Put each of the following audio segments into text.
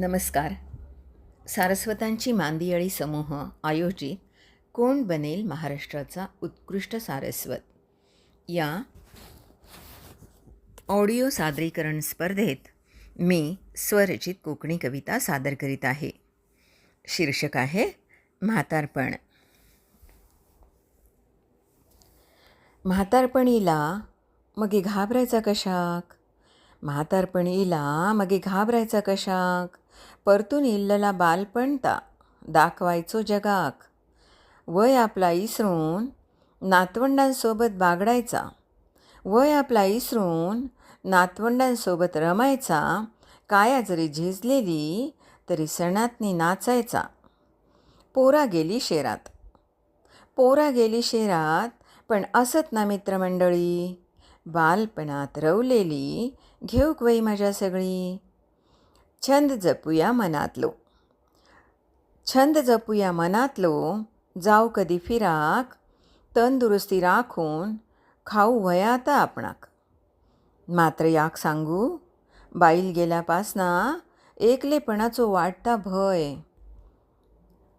नमस्कार. सारस्वतांची मांदियाळी समूह आयोजित कोण बनेल महाराष्ट्राचा उत्कृष्ट सारस्वत? या ऑडिओ सादरीकरण स्पर्धेत मी स्वरचित कोकणी कविता सादर करीत आहे. शीर्षक आहे म्हातारपण. म्हातारपणीला मगे घाबरायचा कशाक? म्हातारपणीला मगे घाबरायचा कशाक? परतून इल्लला बालपणता दाखवायचो जगाक. वय आपला इसरून नातवंडांसोबत बागडायचा. वय आपला इसरून नातवंडांसोबत रमायचा. काया जरी झिजलेली तरी सणातनी नाचायचा. पोरा गेली शेरात. पोरा गेली शेरात पण असत ना मित्रमंडळी? बालपणात रवलेली घेऊ वई माझ्या सगळी. छंद जपूया मनातलो. छंद जपूया मनातलो जाऊ कधी फिराक तंदुरुस्ती राखून खाऊ वयाता आपणाक. मात्र याक सांगू बाईल गेल्यापासना एकलेपणाचो वाटता भय.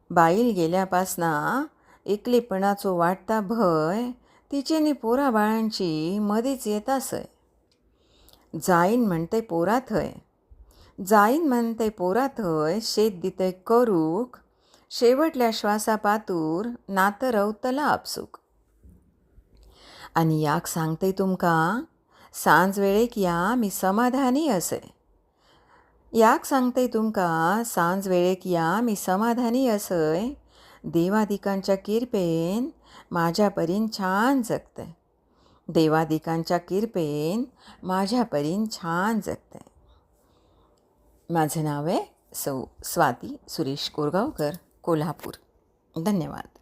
बाईल गेल्यापासना एकलेपणाचो वाटता भय तिचेनी पोरा बाळांची मदींच येता सय जाईन म्हणते पोरा थंय जाईन म्हणते पोरा थंय शेत दितय करूक. शेवटल्या श्वासा पातूर नात रवतला आपसूक. आणि याक सांगते तुमकां सांज वेळेक या मी समाधानी असे याक सांगते तुमकां सांज वेळेक या मी समाधानी असय. देवादिकांच्या किरपेन माझ्या परीन छान आहे देवादिकांच्या किरपेन माझ्या परीन छान आहे माझं नाव आहे सौ स्वाती सुरेश कोरगावकर कोल्हापूर. धन्यवाद.